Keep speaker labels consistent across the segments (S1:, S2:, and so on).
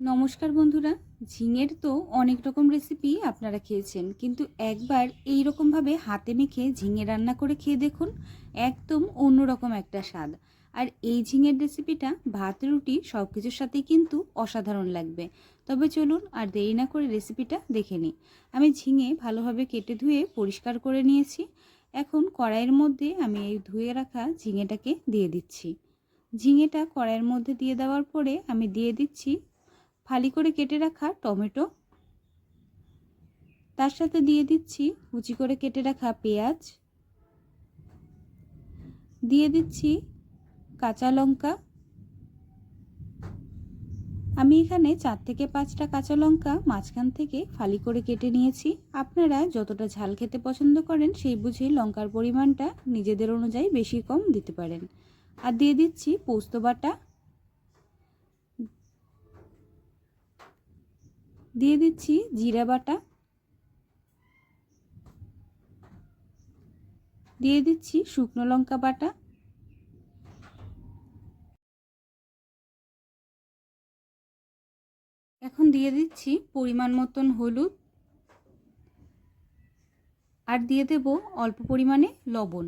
S1: নমস্কার বন্ধুরা, ঝিঙের তো অনেক রকম রেসিপি আপনারা খেয়েছেন, কিন্তু একবার এই রকমভাবে হাতে মেখে ঝিঙে রান্না করে খেয়ে দেখুন, একদম অন্যরকম একটা স্বাদ। আর এই ঝিঙের রেসিপিটা ভাত, রুটি সব কিছুর সাথেই কিন্তু অসাধারণ লাগবে। তবে চলুন আর দেরি না করে রেসিপিটা দেখে নিই। আমি ঝিঙে ভালোভাবে কেটে ধুয়ে পরিষ্কার করে নিয়েছি। এখন কড়াইয়ের মধ্যে আমি এই ধুয়ে রাখা ঝিঙেটাকে দিয়ে দিচ্ছি। ঝিঙেটা কড়াইয়ের মধ্যে দিয়ে দেওয়ার পরে আমি দিয়ে দিচ্ছি ফালি করে কেটে রাখা টমেটো। তার সাথে দিয়ে দিচ্ছি, কুচি করে কেটে রাখা পেঁয়াজ। দিয়ে দিচ্ছি কাঁচা লঙ্কা। আমি এখানে চার থেকে পাঁচটা কাঁচা লঙ্কা মাঝখান থেকে ফালি করে কেটে নিয়েছি। আপনারা যতটা ঝাল খেতে পছন্দ করেন সেই বুঝে লঙ্কার পরিমাণটা নিজেদের অনুযায়ী বেশি কম দিতে পারেন। আর দিয়ে দিচ্ছি পোস্ত বাটা। দিয়ে দিচ্ছি জিরা বাটা। দিয়ে দিচ্ছি শুকনো লঙ্কা বাটা। এখন দিয়ে দিচ্ছি পরিমাণ মতন হলুদ। আর দিয়ে দেব অল্প পরিমাণে লবণ।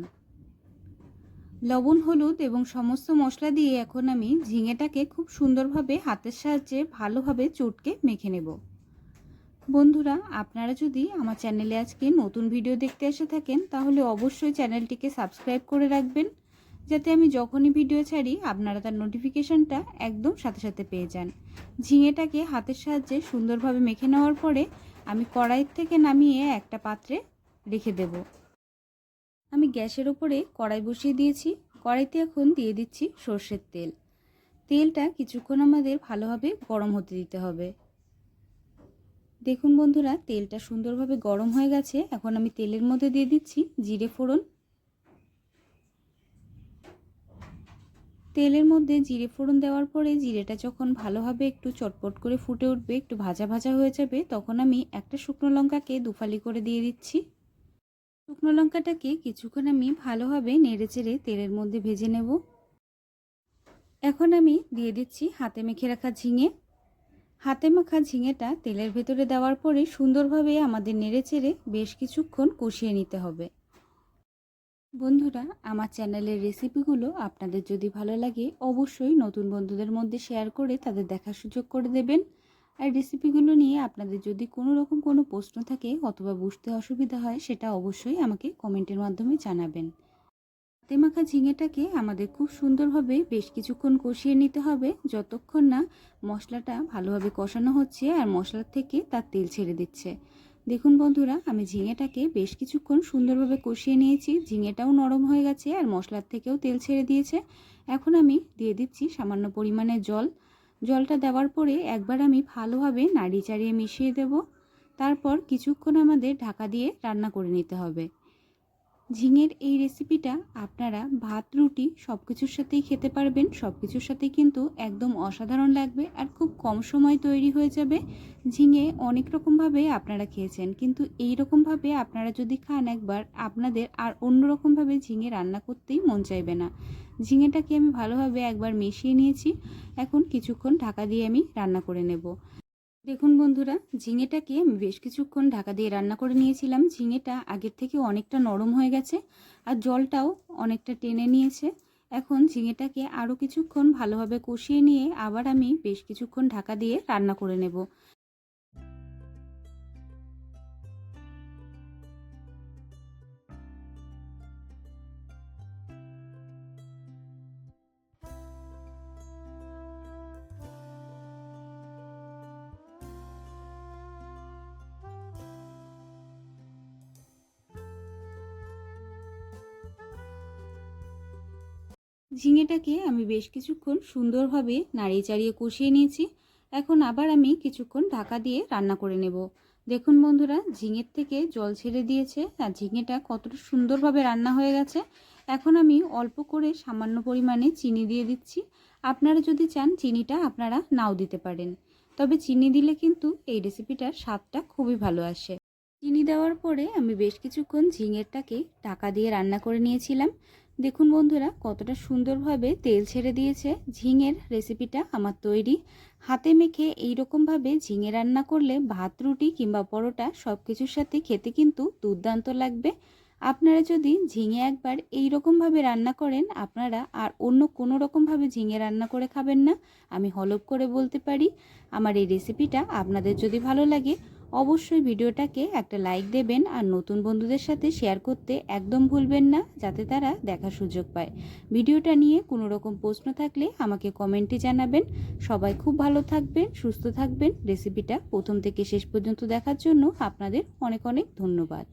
S1: লবণ, হলুদ এবং সমস্ত মশলা দিয়ে এখন আমি ঝিঙেটাকে খুব সুন্দরভাবে হাতের সাহায্যে ভালোভাবে চটকে মেখে নেব। বন্ধুরা, আপনারা যদি আমার চ্যানেলে আজকে নতুন ভিডিও দেখতে এসে থাকেন, তাহলে অবশ্যই চ্যানেলটিকে সাবস্ক্রাইব করে রাখবেন, যাতে আমি যখনই ভিডিও ছাড়ি, আপনারা তার নোটিফিকেশানটা একদম সাথে সাথে পেয়ে যান। ঝিঙেটাকে হাতের সাহায্যে সুন্দরভাবে মেখে নেওয়ার পরে, আমি কড়াইয়ের থেকে নামিয়ে একটা পাত্রে রেখে দেব। আমি গ্যাসের ওপরে কড়াই বসিয়ে দিয়েছি। কড়াইতে এখন দিয়ে দিচ্ছি সর্ষের তেল। তেলটা কিছুক্ষণ আমাদের ভালোভাবে গরম হতে দিতে হবে। দেখুন বন্ধুরা, তেলটা সুন্দরভাবে গরম হয়ে গেছে। এখন আমি তেলের মধ্যে দিয়ে দিচ্ছি জিরে ফোড়ন। তেলের মধ্যে জিরে ফোড়ন দেওয়ার পরে জিরেটা যখন ভালোভাবে একটু চটপট করে ফুটে উঠবে, একটু ভাজা ভাজা হয়ে যাবে, তখন আমি একটা শুকনো লঙ্কাকে দুফালি করে দিয়ে দিচ্ছি। শুকনো লঙ্কাটাকে কিছুক্ষণ আমি ভালোভাবে নেড়ে চেড়ে তেলের মধ্যে ভেজে নেব। এখন আমি দিয়ে দিচ্ছি হাতে মেখে রাখা ঝিঙে। হাতে মাখা ঝিঙেটা তেলের ভেতরে দেওয়ার পরে সুন্দরভাবে আমাদের নেড়ে চেড়ে বেশ কিছুক্ষণ কষিয়ে নিতে হবে। বন্ধুরা, আমার চ্যানেলের রেসিপিগুলো আপনাদের যদি ভালো লাগে, অবশ্যই নতুন বন্ধুদের মধ্যে শেয়ার করে তাদের দেখার সুযোগ করে দেবেন। আর রেসিপিগুলো নিয়ে আপনাদের যদি কোনো রকম কোনো প্রশ্ন থাকে অথবা বুঝতে অসুবিধা হয়, সেটা অবশ্যই আমাকে কমেন্টের মাধ্যমে জানাবেন। হাতে মাখা ঝিঙেটাকে আমাদের খুব সুন্দরভাবে বেশ কিছুক্ষণ কষিয়ে নিতে হবে। যতক্ষণ না মশলাটা ভালোভাবে কষানো হচ্ছে আর মশলার থেকে তার তেল ছেড়ে দিচ্ছে। দেখুন বন্ধুরা, আমি ঝিঙেটাকে বেশ কিছুক্ষণ সুন্দরভাবে কষিয়ে নিয়েছি। ঝিঙেটাও নরম হয়ে গেছে আর মশলার থেকেও তেল ছেড়ে দিয়েছে। এখন আমি দিয়ে দিচ্ছি সামান্য পরিমাণে জল। জলটা দেওয়ার পরে একবার আমি ভালোভাবে নাড়ি চাড়িয়ে মিশিয়ে দেব। তারপর কিছুক্ষণ আমাদের ঢাকা দিয়ে রান্না করে নিতে হবে। ঝিঙের এই রেসিপিটা আপনারা ভাত, রুটি সব কিছুর সাথেই খেতে পারবেন। সব কিছুর সাথেই কিন্তু একদম অসাধারণ লাগবে আর খুব কম সময় তৈরি হয়ে যাবে। ঝিঙে অনেক রকমভাবে আপনারা খেয়েছেন, কিন্তু এই রকমভাবে আপনারা যদি খান একবার, আপনাদের আর অন্য রকমভাবে ঝিঙে রান্না করতেই মন চাইবে না। ঝিঙেটাকে আমি ভালোভাবে একবার মিশিয়ে নিয়েছি। এখন কিছুক্ষণ ঢাকা দিয়ে আমি রান্না করে নেব। দেখুন বন্ধুরা, ঝিঙেটাকে বেশ কিছুক্ষণ ঢাকা দিয়ে রান্না করে নিয়েছিলাম। ঝিঙেটা আগের থেকে অনেকটা নরম হয়ে গেছে আর জলটাও অনেকটা টেনে নিয়েছে। এখন ঝিঙেটাকে আরও কিছুক্ষণ ভালোভাবে কষিয়ে নিয়ে আবার আমি বেশ কিছুক্ষণ ঢাকা দিয়ে রান্না করে নেব। ঝিঙেটাকে আমি বেশ কিছুক্ষণ সুন্দরভাবে নাড়িয়ে চাড়িয়ে কষিয়ে নিয়েছি। এখন আবার আমি কিছুক্ষণ ঢাকা দিয়ে রান্না করে নেব। দেখুন বন্ধুরা, ঝিঙের থেকে জল ছেড়ে দিয়েছে আর ঝিঙেটা কতটা সুন্দরভাবে রান্না হয়ে গেছে। এখন আমি অল্প করে সামান্য পরিমাণে চিনি দিয়ে দিচ্ছি। আপনারা যদি চান, চিনিটা আপনারা নাও দিতে পারেন। তবে চিনি দিলে কিন্তু এই রেসিপিটার স্বাদটা খুবই ভালো আসে। চিনি দেওয়ার পরে আমি বেশ কিছুক্ষণ ঝিঙেরটাকে ঢাকা দিয়ে রান্না করে নিয়েছিলাম। দেখুন বন্ধুরা, কতটা সুন্দরভাবে তেল ছেড়ে দিয়েছে ঝিঙের রেসিপিটা আমার তৈরি। হাতে মেখে এই রকমভাবে ঝিঙে রান্না করলে ভাত, রুটি কিংবা পরোটা সব কিছুর সাথে খেতে কিন্তু দুর্দান্ত লাগবে। আপনারা যদি ঝিঙে একবার এই রকমভাবে রান্না করেন, আপনারা আর অন্য কোনো রকমভাবে ঝিঙে রান্না করে খাবেন না। আমি হলপ করে বলতে পারি। আমার এই রেসিপিটা আপনাদের যদি ভালো লাগে অবশ্যই ভিডিওটাকে একটা লাইক দেবেন আর নতুন বন্ধুদের সাথে শেয়ার করতে একদম ভুলবেন না, যাতে তারা দেখার সুযোগ পায়। ভিডিওটা নিয়ে কোনো রকম প্রশ্ন থাকলে আমাকে কমেন্টে জানাবেন। সবাই খুব ভালো থাকবেন, সুস্থ থাকবেন। রেসিপিটা প্রথম থেকে শেষ পর্যন্ত দেখার জন্য আপনাদের অনেক অনেক ধন্যবাদ।